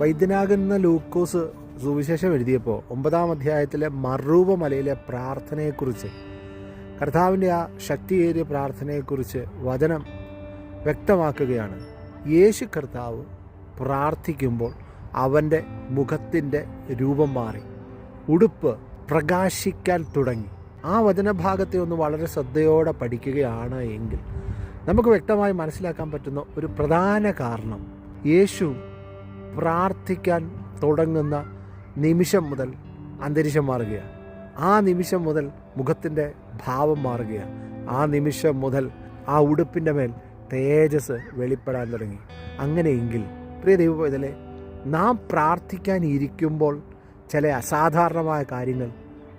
വൈദ്യനാകുന്ന ലൂക്കോസ് സുവിശേഷം എഴുതിയപ്പോൾ ഒമ്പതാം അധ്യായത്തിലെ മറൂപമലയിലെ പ്രാർത്ഥനയെക്കുറിച്ച് കർത്താവിന്റെ ആ ശക്തിയേറിയ പ്രാർത്ഥനയെക്കുറിച്ച് വചനം വ്യക്തമാക്കുകയാണ്. യേശു കർത്താവ് പ്രാർത്ഥിക്കുമ്പോൾ അവന്റെ മുഖത്തിന്റെ രൂപം മാറി ഉടുപ്പ് പ്രകാശിക്കാൻ തുടങ്ങി. ആ വചനഭാഗത്തെ ഒന്ന് വളരെ ശ്രദ്ധയോടെ പഠിക്കുകയാണ് എങ്കിൽ നമുക്ക് വ്യക്തമായി മനസ്സിലാക്കാൻ പറ്റുന്ന ഒരു പ്രധാന കാരണം യേശു പ്രാർത്ഥിക്കാൻ തുടങ്ങുന്ന നിമിഷം മുതൽ അന്തരീക്ഷം മാറുകയാണ്. ആ നിമിഷം മുതൽ മുഖത്തിന്റെ ഭാവം മാറുകയാണ്. ആ നിമിഷം മുതൽ ആ ഉടുപ്പിന്റെ മേൽ തേജസ് വെളിപ്പെടാൻ തുടങ്ങി. അങ്ങനെയെങ്കിൽ പ്രിയ ദൈവത്തിലെ നാം പ്രാർത്ഥിക്കാൻ ഇരിക്കുമ്പോൾ ചില അസാധാരണമായ കാര്യങ്ങൾ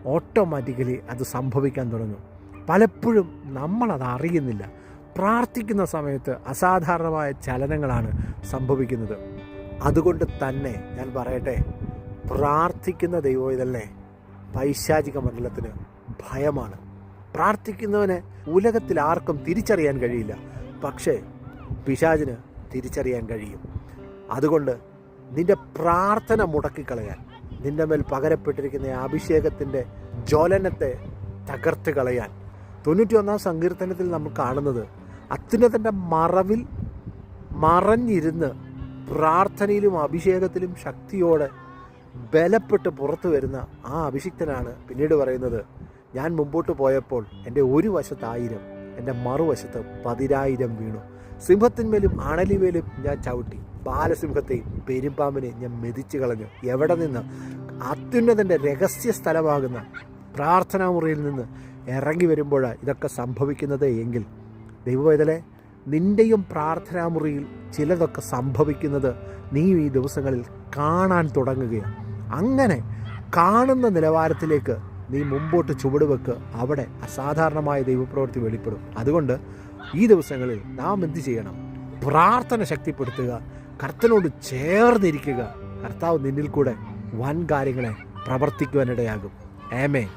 ഓട്ടോമാറ്റിക്കലി അത് സംഭവിക്കാൻ തുടങ്ങും. പലപ്പോഴും നമ്മളത് അറിയുന്നില്ല. പ്രാർത്ഥിക്കുന്ന സമയത്ത് അസാധാരണമായ ചലനങ്ങളാണ് സംഭവിക്കുന്നത്. അതുകൊണ്ട് തന്നെ ഞാൻ പറയട്ടെ പ്രാർത്ഥിക്കുന്ന ദൈവം ഇതല്ലേ? പൈശാചിക മണ്ഡലത്തിന് ഭയമാണ്. പ്രാർത്ഥിക്കുന്നവനെ ഉലകത്തിൽ ആർക്കും തിരിച്ചറിയാൻ കഴിയില്ല പക്ഷേ പിശാചിന് തിരിച്ചറിയാൻ കഴിയും. അതുകൊണ്ട് നിന്റെ പ്രാർത്ഥന മുടക്കിക്കളയാൻ നിന്റെ മേൽ പകരപ്പെട്ടിരിക്കുന്ന അഭിഷേകത്തിന്റെ ജ്വലനത്തെ തകർത്ത് കളയാൻ. തൊണ്ണൂറ്റി ഒന്നാം സങ്കീർത്തനത്തിൽ നമ്മൾ കാണുന്നത് അത്യുന്നതന്റെ മറവിൽ മറഞ്ഞിരുന്ന് പ്രാർത്ഥനയിലും അഭിഷേകത്തിലും ശക്തിയോടെ ബലപ്പെട്ട് പുറത്തു വരുന്ന ആ അഭിഷിക്തനാണ് പിന്നീട് പറയുന്നത് ഞാൻ മുമ്പോട്ട് പോയപ്പോൾ എന്റെ ഒരു വശത്ത് ആയിരം എന്റെ മറുവശത്ത് പതിനായിരം വീണു. സിംഹത്തിന്മേലും അണലിമേലും ഞാൻ ചവിട്ടി. ബാലസിംഹത്തെയും പെരുമ്പാമ്പിനെയും ഞാൻ മെതിച്ചു കളഞ്ഞു. എവിടെ നിന്ന്? അത്യുന്നതന്റെ രഹസ്യ സ്ഥലമാകുന്ന പ്രാർത്ഥനാ മുറിയിൽ നിന്ന് ഇറങ്ങി വരുമ്പോഴാണ് ഇതൊക്കെ സംഭവിക്കുന്നത് എങ്കിൽ. ദൈവവേദലെ നിന്റെയും പ്രാർത്ഥനാ മുറിയിൽ ചിലതൊക്കെ സംഭവിക്കുന്നത് നീ ഈ ദിവസങ്ങളിൽ കാണാൻ തുടങ്ങുകയാണ്. അങ്ങനെ കാണുന്ന നിലവാരത്തിലേക്ക് നീ മുമ്പോട്ട് ചുവടുവെക്ക്. അവിടെ അസാധാരണമായ ദൈവപ്രവൃത്തി വെളിപ്പെടും. അതുകൊണ്ട് ഈ ദിവസങ്ങളിൽ നാം എന്ത് ചെയ്യണം? പ്രാർത്ഥന ശക്തിപ്പെടുത്തുക. കർത്തനോട് ചേർന്നിരിക്കുക. കർത്താവ് നിന്നിൽ കൂടെ വൻ കാര്യങ്ങളെ പ്രവർത്തിക്കുവാനിടയാകും. ഏമേ